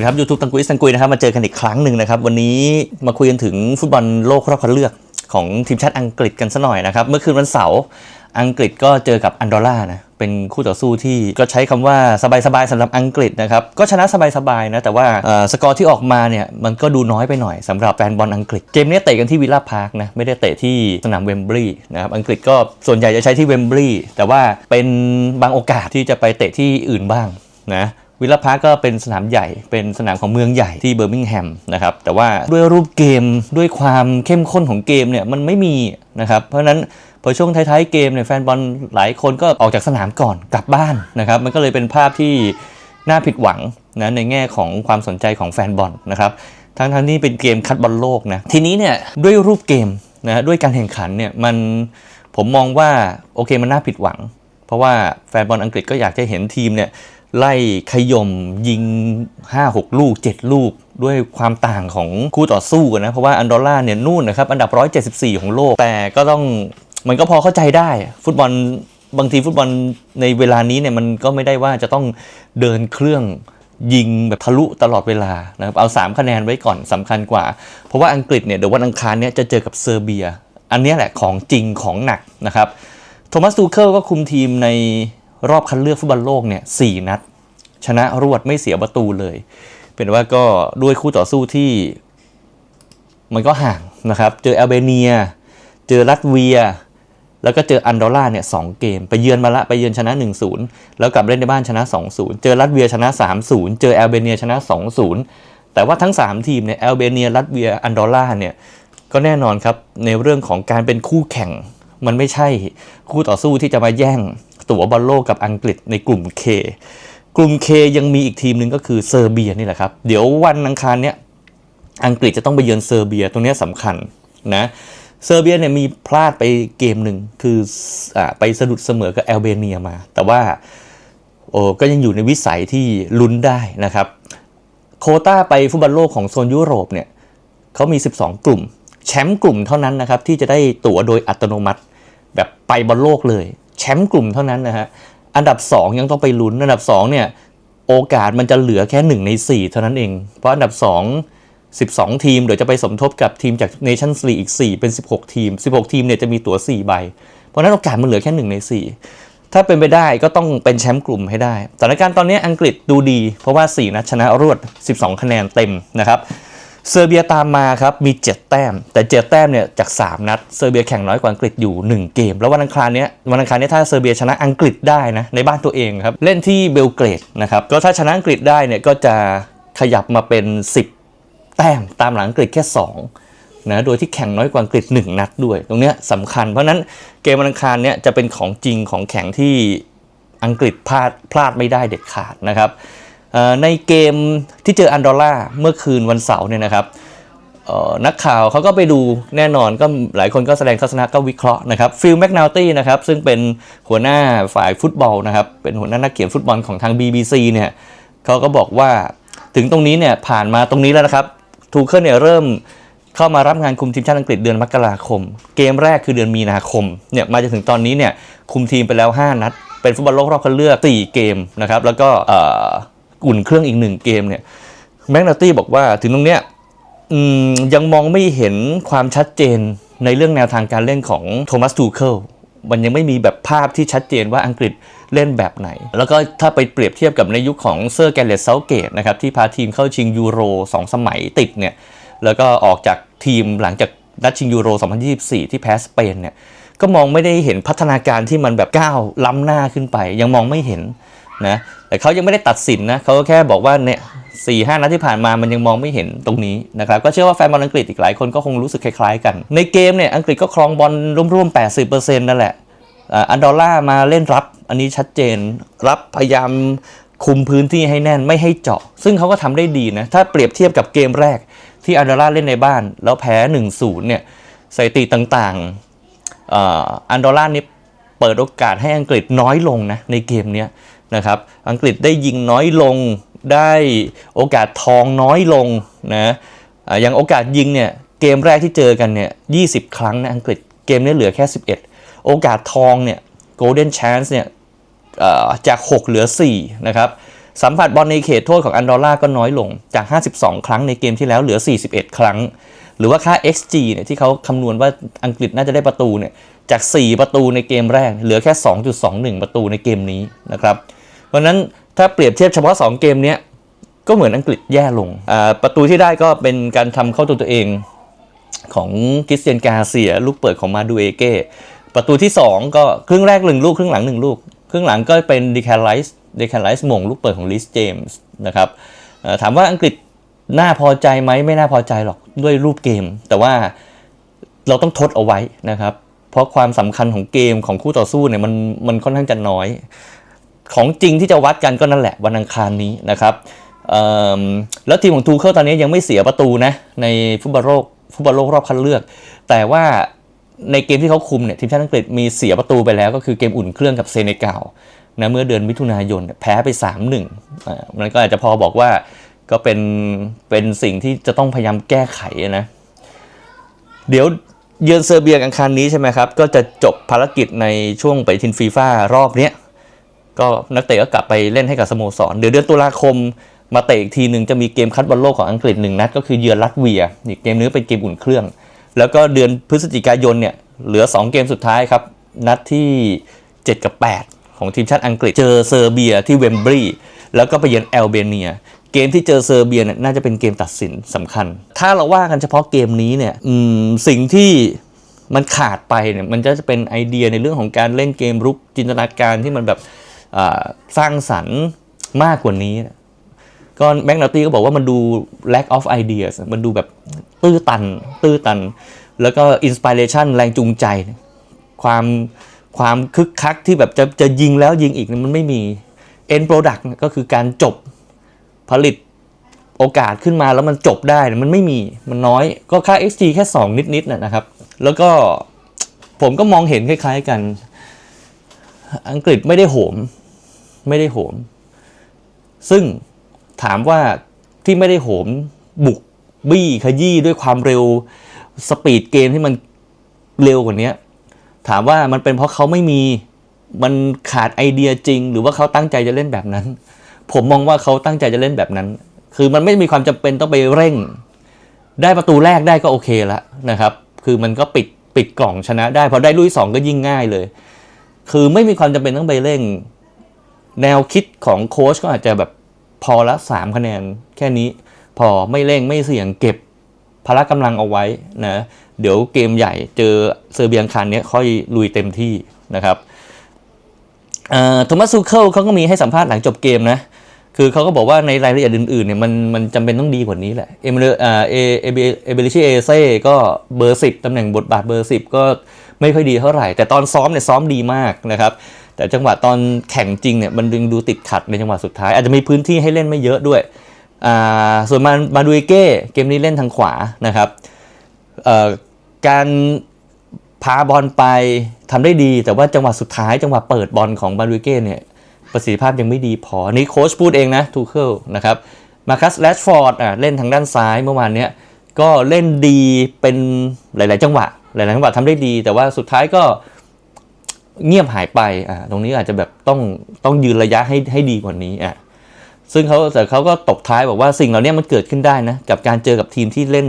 วัสดีครับยูทูบตังกุยตังกุยนะครับมาเจอกันอีกครั้งหนึ่งนะครับ วันนี้มาคุยกันถึงฟุตบอลโลกรอบคัดเลือกของทีมชาติอังกฤษกันสัหน่อยนะครับ เมื่อคืนวันเสาร์อังกฤษก็เจอกับอันดอร่านะเป็นคู่ต่อสู้ที่ก็ใช้คำว่าสบายๆสำหรับอังกฤษนะครับ ก็ชนะสบายๆนะแต่ว่าสกอร์ที่ออกมาเนี่ยมันก็ดูน้อยไปหน่อยสำหรับแฟนบอลอังกฤษเกมนี้เตะกันที่วิลล่าพาร์คนะไม่ได้เตะที่สนามเวมบลีย์นะครับอังกฤษก็ส่วนใหญ่จะใช้ที่เวมบลีย์แต่ว่าเป็นบางโอกาสที่จะไปเตะที่อื่นบ้างนะ วิลล่าพาร์คก็เป็นสนามใหญ่ เป็นสนามของเมืองใหญ่ที่เบอร์มิงแฮมนะครับ แต่ว่าด้วยรูปเกมด้วยความเข้มข้นของเกมเนี่ยมันไม่มีนะครับ เพราะฉะนั้นพอช่วงท้ายๆเกมเนี่ยแฟนบอลหลายคนก็ออกจากสนามก่อนกลับบ้านนะครับ มันก็เลยเป็นภาพที่น่าผิดหวังนะในแง่ของความสนใจของแฟนบอลนะครับทั้งๆที่เป็นเกมคัดบอลโลกนะทีนี้เนี่ยด้วยรูปเกมนะด้วยการแข่งขันเนี่ยมันผมมองว่าโอเคมันน่าผิดหวัง เพราะว่าแฟนบอลอังกฤษก็อยากจะเห็นทีมเนี่ย ไล่ขย่มยิง 5-6 ลูก 7 ลูก ด้วยความต่างของคู่ต่อสู้กันนะ เพราะว่าอันดอร่าเนี่ยนู่นนะครับ อันดับ 174 ของโลก แต่ก็ต้องมันก็พอเข้าใจได้ ฟุตบอลบางทีฟุตบอลในเวลานี้เนี่ยมันก็ไม่ได้ว่าจะต้องเดินเครื่องยิงแบบทะลุตลอดเวลานะครับเอา 3 คะแนนไว้ก่อนสำคัญกว่า เพราะว่าอังกฤษเนี่ยเดี๋ยววันอังคารเนี่ยจะเจอกับเซอร์เบีย อันนี้แหละของจริงของหนักนะครับโทมัสตูเคิลก็คุมทีมใน รอบคัดเลือกฟุตบอลโลกเนี่ยสนัด ชนะรวดไม่เสียประตูเลย เป็นว่าก็ด้วยคู่ต่อสู้ที่ มันก็ห่างนะครับ เจอแอลเบเนีย เจอรัสเวีย แล้วก็เจออันดอร่าเนี่ยสองเกม ไปเยือนมาละไปเยือนชนะ 1-0 แล้วกลับเล่นในบ้านชนะ 2-0 เจอรัสเวียชนะ 3-0 เจอแอลเบเนียชนะ 2-0 แต่ว่าทั้ง 3 ทีมเนี่ยแอลเบเนียรัสเวียอันดอร่าเนี่ยก็แน่นอนครับในเรื่องของการเป็นคู่แข่งมันไม่ใช่คู่ต่อสู้ที่จะมาแย่ง ตั๋วบอลโลกกับอังกฤษในกลุ่ม K กลุ่ม K ยังมีอีกทีมหนึ่งก็คือเซอร์เบียนี่แหละครับ เดี๋ยววันอังคารเนี้ยอังกฤษจะต้องไปเยือนเซอร์เบียตรงนี้สำคัญนะเซอร์เบียเนี่ยมีพลาดไปเกมหนึ่งคืออไปสะดุดเสมอกับแอลเบเนียมา แต่ว่าโอ้ก็ยังอยู่ในวิสัยที่ลุ้นได้นะครับ โคต้าไปฟุตบอลโลกของโซนยุโรปเนี่ยเขามี 12 กลุ่ม แชมป์กลุ่มเท่านั้นนะครับที่จะได้ตั๋วโดยอัตโนมัติ แบบไปบอลโลกเลย แชมป์กลุ่มเท่านั้นนะฮะ อันดับ 2 ยังต้องไปลุ้น อันดับ2เนี่ยโอกาสมันจะเหลือแค่ 1 ใน 4 เท่านั้นเอง เพราะอันดับ 2 12 ทีม เดี๋ยวจะไปสมทบกับทีมจาก Nations League อีก 4 เป็น 16 ทีม 16 ทีมเนี่ยจะมีตั๋ว 4 ใบ เพราะฉะนั้นโอกาสมันเหลือแค่ 1 ใน 4 ถ้าเป็นไปได้ก็ต้องเป็นแชมป์กลุ่มให้ได้สถานการณ์ตอนนี้อังกฤษดูดี เพราะว่า 4 นัดชนะรวด 12 คะแนนเต็มนะครับ เซอร์เบียตามมาครับมี 7 แต้ม แต่ 7 แต้มเนี่ยจาก 3 นัดเซอร์เบียแข่งน้อยกว่าอังกฤษอยู่ 1 เกม แล้ววันอังคารเนี้ยวันอังคารเนี้ยถ้าเซอร์เบียชนะอังกฤษได้นะในบ้านตัวเองครับเล่นที่เบลเกรดนะครับก็ถ้าชนะอังกฤษได้เนี่ยก็จะขยับมาเป็น 10 แต้มตามหลังอังกฤษแค่2นะโดยที่แข่งน้อยกว่าอังกฤษ 1 นัดด้วย ตรงเนี้ยสำคัญ เพราะนั้นเกมวันอังคารเนี้ยจะเป็นของจริงของแข่งที่อังกฤษพลาดพลาดไม่ได้เด็ดขาดนะครับ ในเกมที่เจออันดอร่าเมื่อคืนวันเสาร์เนี่ยนะครับนักข่าวเขาก็ไปดูแน่นอนก็หลายคนก็แสดงทัศนะก็วิเคราะห์นะครับฟิลแมกนาลตี้นะครับซึ่งเป็นหัวหน้าฝ่ายฟุตบอลนะครับเป็นหัวหน้านักเขียนฟุตบอลของทาง BBC เนี่ยเขาก็บอกว่าถึงตรงนี้เนี่ยผ่านมาตรงนี้แล้วนะครับทูเคิลเนี่ยเริ่มเข้ามารับงานคุมทีมชาติอังกฤษเดือนมกราคม เกมแรกคือเดือนมีนาคมเนี่ยมาจนถึงตอนนี้เนี่ยคุมทีมไปแล้ว 5 นัด เป็นฟุตบอลโลกรอบคัดเลือก 4 เกมนะครับแล้วก็ อุ่นเครื่องอีกหนึ่งเกมเนี่ยแมกนาตี้บอกว่าถึงตรงเนี้ยยังมองไม่เห็นความชัดเจนในเรื่องแนวทางการเล่นของโทมัสทูเคิลมันยังไม่มีแบบภาพที่ชัดเจนว่าอังกฤษเล่นแบบไหน แล้วก็ถ้าไปเปรียบเทียบกับในยุคของเซอร์แกนเลสเซาเกตนะครับที่พาทีมเข้าชิงยูโร 2 สมัยติดเนี่ยแล้วก็ออกจากทีมหลังจากนัดชิงยูโร 2024 ที่แพ้สเปนเนี่ยก็มองไม่ได้เห็นพัฒนาการที่มันแบบก้าวล้ำหน้าขึ้นไป ยังมองไม่เห็น นะแต่เขายังไม่ได้ตัดสินนะเขาก็แค่บอกว่าเนี่ยสี่ห้านัดที่ผ่านมามันยังมองไม่เห็นตรงนี้นะครับก็เชื่อว่าแฟนบอลอังกฤษอีกหลายคนก็คงรู้สึกคล้ายๆกัน ในเกมเนี่ยอังกฤษก็ครองบอลร่วมๆ 80%นั่นแหละอันดอลล่ามาเล่นรับอันนี้ชัดเจน รับพยายามคุมพื้นที่ให้แน่นไม่ให้เจาะ ซึ่งเขาก็ทำได้ดีนะ ถ้าเปรียบเทียบกับเกมแรกที่อันดอลล่าเล่นในบ้าน แล้วแพ้ 1-0เนี่ยสถิติต่างๆอันดอร่านี่เปิดโอกาสให้อังกฤษน้อยลงนะในเกมนี้ นะครับ อังกฤษได้ยิงน้อยลง ได้โอกาสทองน้อยลงนะอย่างโอกาสยิงเนี่ยเกมแรกที่เจอกันเนี่ย20 ครั้งนะอังกฤษเกมนี้เหลือแค่ 11 โอกาสทองเนี่ย golden chance เนี่ยจาก 6 เหลือ 4 นะครับ สัมผัสบอลในเขตโทษของอันดอร่าก็น้อยลงจาก 52 ครั้งในเกมที่แล้วเหลือ 41 ครั้ง หรือว่าค่า XG เนี่ยที่เขาคำนวณว่าอังกฤษน่าจะได้ประตูเนี่ยจาก 4 ประตูในเกมแรก เหลือแค่ 2.21 ประตูในเกมนี้นะครับ เพราะนั้นถ้าเปรียบเทียบเฉพาะ 2 เกมนี้ก็เหมือนอังกฤษแย่ลง ประตูที่ได้ก็เป็นการทำเข้าตัวตัวเองของคริสเตียนกาเซีย ลูกเปิดของมาดูเอเก้ประตูที่ 2 ก็ครึ่งแรกหนึ่งลูก ครึ่งหลังหนึ่งลูก ครึ่งหลังก็เป็นดีแคลไลส์ดีแคลไลส์มงลูกเปิดของลิสเจมส์นะครับถามว่าอังกฤษน่าพอใจไหมไม่น่าพอใจหรอกด้วยรูปเกม แต่ว่าเราต้องทดเอาไว้นะครับ เพราะความสำคัญของเกมของคู่ต่อสู้เนี่ยมันมันค่อนข้างจะน้อย ของจริงที่จะวัดกันก็นั่นแหละวันอังคารนี้นะครับแล้วทีมของทูเคิลตอนนี้ยังไม่เสียประตูนะในฟุตบอลโลกฟุตบอลโลกรอบคัดเลือก แต่ว่าในเกมที่เขาคุมเนี่ยทีมชาติอังกฤษมีเสียประตูไปแล้วก็คือเกมอุ่นเครื่องกับเซเนกัลนะเมื่อเดือนมิถุนายนแพ้ไป 3-1อ่ามันก็อาจจะพอบอกว่าก็เป็นเป็นสิ่งที่จะต้องพยายามแก้ไขนะ เดี๋ยวเยือนเซอร์เบียอังคารนี้ใช่ไหมครับ ก็จะจบภารกิจในช่วงไปทินฟีฟ่ารอบนี้ ก็นักเตะก็กลับไปเล่นให้กับสโมสรเดี๋ยวเดือนตุลาคมมาเตะอีกทีหนึ่งจะมีเกมคัดบอลโลกของอังกฤษหนึ่งนัดก็คือเยือนรัสเวียอีกเกมนึงเป็นเกมอุ่นเครื่อง แล้วก็เดือนพฤศจิกายนเนี่ยเหลือ 2 เกมสุดท้ายครับ นัดที่ 7 กับ 8 ของทีมชาติอังกฤษ เจอเซอร์เบียที่เวมบรีแล้วก็ไปเยือนแอลเบเนีย เกมที่เจอเซอร์เบียเนี่ยน่าจะเป็นเกมตัดสินสำคัญ ถ้าเราว่ากันเฉพาะเกมนี้เนี่ยสิ่งที่มันขาดไปเนี่ยมันจะเป็นไอเดียในเรื่องของการเล่นเกมรุกจินตนาการที่มันแบบ สร้างสรรค์มากกว่านี้ ก็แม็กนาตี้ก็บอกว่ามันดู lack of ideas มันดูแบบตื้อตัน ตื้อตัน แล้วก็ inspiration แรงจูงใจ ความความคึกคักที่แบบจะจะยิงแล้วยิงอีกมันไม่มี end product ก็คือการจบผลิตโอกาสขึ้นมาแล้วมันจบได้มันไม่มีมันน้อยก็ค่า XG แค่ 2 นิดๆนะครับ แล้วก็ผมก็มองเห็นคล้ายๆกัน อังกฤษไม่ได้โหม ไม่ได้โหม ซึ่งถามว่าที่ไม่ได้โหมบุกบี้ขยี้ด้วยความเร็วสปีดเกมที่มันเร็วกว่านี้ถามว่ามันเป็นเพราะเขาไม่มีมันขาดไอเดียจริง หรือว่าเขาตั้งใจจะเล่นแบบนั้น ผมมองว่าเขาตั้งใจจะเล่นแบบนั้น คือมันไม่มีความจำเป็นต้องไปเร่ง ได้ประตูแรกได้ก็โอเคแล้วนะครับ คือมันก็ปิดปิดกล่องชนะได้พอได้ลุยสองก็ยิ่งง่ายเลย คือไม่มีความจำเป็นต้องไปเร่ง แนวคิดของโค้ชก็อาจจะแบบพอละสามคะแนนแค่นี้ พอไม่เร่งไม่เสี่ยงเก็บพละกำลังเอาไว้นะเดี๋ยวเกมใหญ่เจอเซอร์เบียอังคันเนี้ยค่อยลุยเต็มที่นะครับโทมัสซูเคิลเขาก็มีให้สัมภาษณ์หลังจบเกมนะ คือเขาก็บอกว่าในรายละเอียดอื่นๆเนี่ยมันมันจำเป็นต้องดีกว่านี้แหละ เอเมเออ่าเอเอเบเอเบลิชิเอเซ่ก็เบอร์สิบตำแหน่งบทบาทเบอร์สิบก็ไม่ค่อยดีเท่าไหร่ แต่ตอนซ้อมเนี่ยซ้อมดีมากนะครับ แต่จังหวะตอนแข่งจริงเนี่ยมันดึงดูติดขัดในจังหวะสุดท้าย อาจจะมีพื้นที่ให้เล่นไม่เยอะด้วยส่วนมามาดูเก้เกมนี้เล่นทางขวานะครับการพาบอลไปทำได้ดี แต่ว่าจังหวะสุดท้ายจังหวะเปิดบอลของมาดูเก้เนี่ยประสิทธิภาพยังไม่ดีพอนี่โค้ชพูดเองนะทูเคิลนะครับมาคัสแรชฟอร์ดอะเล่นทางด้านซ้ายเมื่อวานเนี้ยก็เล่นดีเป็นหลาย ๆ จังหวะ หลาย ๆ จังหวะทำได้ดี แต่ว่าสุดท้ายก็ เงียบหายไปอะตรงนี้อาจจะแบบต้องต้องยืนระยะให้ให้ดีกว่านี้อะซึ่งเขาแต่เขาก็ตกท้ายบอกว่าสิ่งเหล่านี้มันเกิดขึ้นได้นะ กับการเจอกับทีมที่เล่น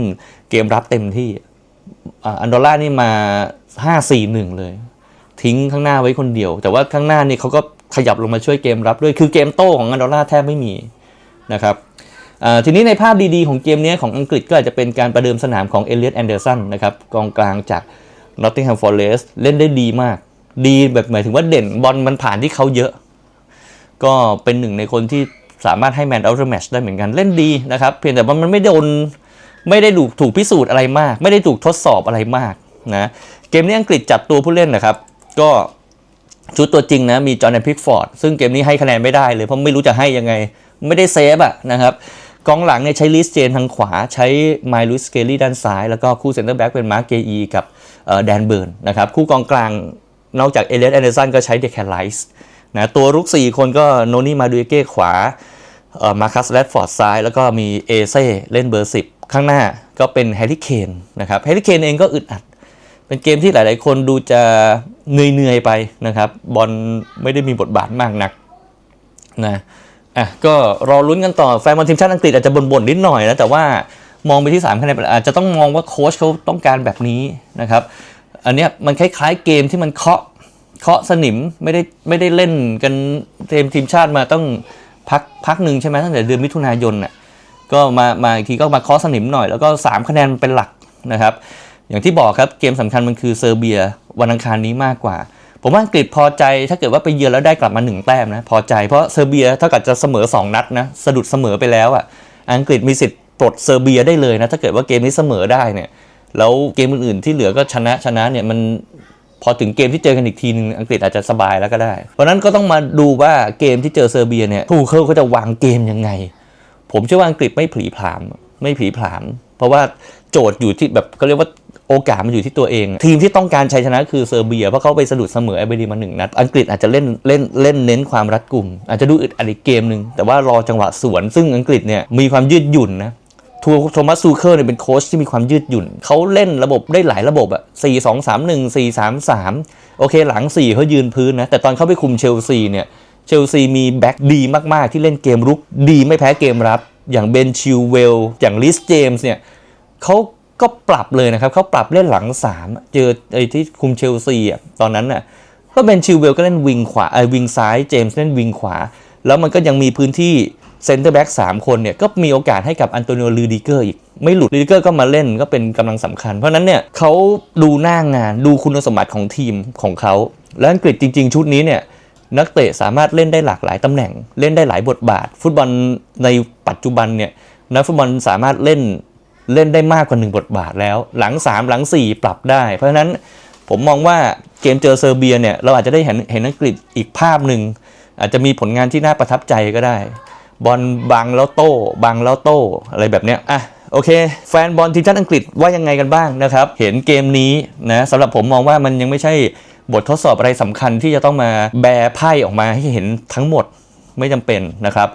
เกมรับเต็มที่อะอันดอร่านี่มา 5-4-1 เลย ทิ้งข้างหน้าไว้คนเดียว แต่ว่าข้างหน้านี่เขาก็ขยับลงมาช่วยเกมรับด้วยคือเกมโต้ของอันดอร่าแทบไม่มีนะครับทีนี้ในภาพดีๆ ของเกมนี้ของอังกฤษก็อาจจะเป็นการประเดิมสนามของเอเลียตแอนเดอร์สันนะครับกองกลางจากนอตติงแฮมฟอร์เรสเล่นได้ดีมาก ดีแบบหมายถึงว่าเด่นบอลมันผ่านที่เขาเยอะ ก็เป็นหนึ่งในคนที่สามารถให้แมนเอาท์แมชได้เหมือนกันเล่นดีนะครับ เพียงแต่ว่ามันไม่โดนไม่ได้ถูกถูกพิสูจน์อะไรมาก ไม่ได้ถูกทดสอบอะไรมากนะเกมนี้อังกฤษจัดตัวผู้เล่นนะครับ ก็ชุดตัวจริงนะมีจอห์นแอนพิกฟอร์ดซึ่งเกมนี้ให้คะแนนไม่ได้เลย เพราะไม่รู้จะให้ยังไง ไม่ได้เซฟอะนะครับกองหลังเนี่ยใช้ลิสเจนทางขวาใช้ไมลูสเกลลี่ด้านซ้าย แล้วก็คู่เซนเตอร์แบ็กเป็นมาร์เกอีกับแดนเบิร์นนะครับคู่กองกลาง นอกจากเอเลียตแอนเดอร์สันก็ใช้เดคแคนไลส์นะตัวรุก 4 คนก็โนนี่มาดูเก้ขวามาคัสแรดฟอร์ดซ้าย แล้วก็มีเอเซ่เล่นเบอร์ 10 ข้างหน้าก็เป็นแฮร์รี่เคนนะครับแฮร์รี่เคนเองก็อึดอัด เป็นเกมที่หลาย ๆ คนดูจะเหนื่อย ๆ ไปนะครับ บอลไม่ได้มีบทบาทมากนักนะอะก็รอลุ้นกันต่อแฟนบอลทีมชาติอังกฤษอาจจะบ่นๆนิดหน่อยนะแต่ว่ามองไปที่3คะแนนอาจจะต้องมองว่าโค้ชเขาต้องการแบบนี้นะครับ อันเนี้ยมันคล้ายๆเกมที่มันเคาะเคาะสนิมไม่ได้ไม่ได้เล่นกันทีมทีมชาติมาต้องพักพักหนึ่งใช่ไหมตั้งแต่เดือนมิถุนายนน่ะก็มามาอีกทีก็มาเคาะสนิมหน่อย แล้วก็ 3 คะแนนเป็นหลักนะครับ อย่างที่บอกครับเกมสำคัญมันคือเซอร์เบียวันอังคารนี้มากกว่า ผมว่าอังกฤษพอใจถ้าเกิดว่าไปเยือนแล้วได้กลับมาหนึ่งแต้มนะพอใจเพราะเซอร์เบียเท่ากับจะเสมอ 2 นัดนะสะดุดเสมอไปแล้วอะอังกฤษมีสิทธิ์ปลดเซอร์เบียได้เลยนะถ้าเกิดว่าเกมนี้เสมอได้เนี่ย แล้วเกมอื่นๆที่เหลือก็ชนะชนะเนี่ยมันพอถึงเกมที่เจอกันอีกทีนึงอังกฤษอาจจะสบายแล้วก็ได้ เพราะนั้นก็ต้องมาดูว่าเกมที่เจอเซอร์เบียเนี่ยทูเคิลเขาจะวางเกมยังไง ผมเชื่อว่าอังกฤษไม่ผีผามไม่ผีผาม เพราะว่าโจทย์อยู่ที่แบบเขาเรียกว่าโอกาสมันอยู่ที่ตัวเอง ทีมที่ต้องการชัยชนะคือเซอร์เบีย เพราะเขาไปสะดุดเสมอไอเบดีมาหนึ่งนัด อังกฤษอาจจะเล่นเล่นเล่นเน้นความรัดกุม อาจจะดูอึดอัดอีกเกมหนึ่งแต่ว่ารอจังหวะสวน ซึ่งอังกฤษเนี่ยมีความยืดหยุ่นนะ ทัวโทมัสซูเคิลเนี่ยเป็นโค้ชที่มีความยืดหยุ่น เขาเล่นระบบได้หลายระบบอะ4 2 3 1 4 3 3โอเคหลัง4เขายืนพื้นนะ แต่ตอนเขาไปคุมเชลซีเนี่ย เชลซีมีแบ็กดีมาก ๆ ที่เล่นเกมรุกดีไม่แพ้เกมรับ อย่างเบนชิลเวล อย่างลิสเจมส์เนี่ยเขาก็ปรับเลยนะครับเขาปรับเล่นหลัง 3 เจอไอ้ที่คุมเชลซีอะตอนนั้นน่ะก็เบนชิลเวลก็เล่นวิงขวาไอ้วิงซ้ายเจมส์เล่นวิงขวา แล้วมันก็ยังมีพื้นที่ เซนเตอร์แบ็กสามคนเนี่ยก็มีโอกาสให้กับอันโตนิโอลูดิเกอร์อีก ไม่หลุดลูดิเกอร์ก็มาเล่นก็เป็นกำลังสำคัญ เพราะนั้นเนี่ยเขาดูหน้างงานดูคุณสมบัติของทีมของเขา และอังกฤษจริง ๆ ชุดนี้เนี่ยนักเตะสามารถเล่นได้หลากหลายตำแหน่ง เล่นได้หลายบทบาท ฟุตบอลในปัจจุบันเนี่ยนักฟุตบอลสามารถเล่นเล่นได้มากกว่าหนึ่งบทบาทแล้ว หลัง 3 หลัง 4 ปรับได้ เพราะฉะนั้นผมมองว่าเกมเจอเซอร์เบียเนี่ยเราอาจจะได้เห็นเห็นอังกฤษอีกภาพหนึ่งอาจจะมีผลงานที่น่าประทับใจก็ได้ บอลบังแล้วโต้บังแล้วโต้อะไรแบบเนี้ยอะโอเค แฟนบอลทีมชาติอังกฤษว่ายังไงกันบ้างนะครับ เห็นเกมนี้นะสำหรับผมมองว่ามันยังไม่ใช่บททดสอบอะไรสำคัญที่จะต้องมาแบไพ่ออกมาให้เห็นทั้งหมดไม่จำเป็นนะครับ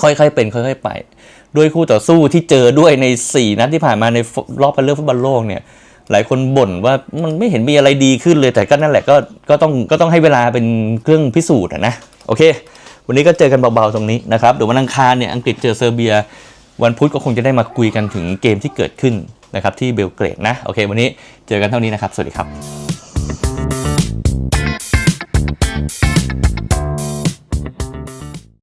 ค่อยๆเป็นค่อยๆไป ด้วยคู่ต่อสู้ที่เจอด้วยใน 4 นัดที่ผ่านมาในรอบคัดเลือกฟุตบอลโลกเนี่ยหลายคนบ่นว่ามันไม่เห็นมีอะไรดีขึ้นเลยแต่ก็นั่นแหละก็ก็ต้องก็ต้องให้เวลาเป็นเครื่องพิสูจน์นะโอเค วันนี้ก็เจอกันเบาๆตรงนี้นะครับเดี๋ยววันอังคารเนี่ยอังกฤษเจอเซอร์เบีย วันพุธก็คงจะได้มาคุยกันถึงเกมที่เกิดขึ้นนะครับที่เบลเกรดนะโอเค วันนี้เจอกันเท่านี้นะครับ สวัสดีครับ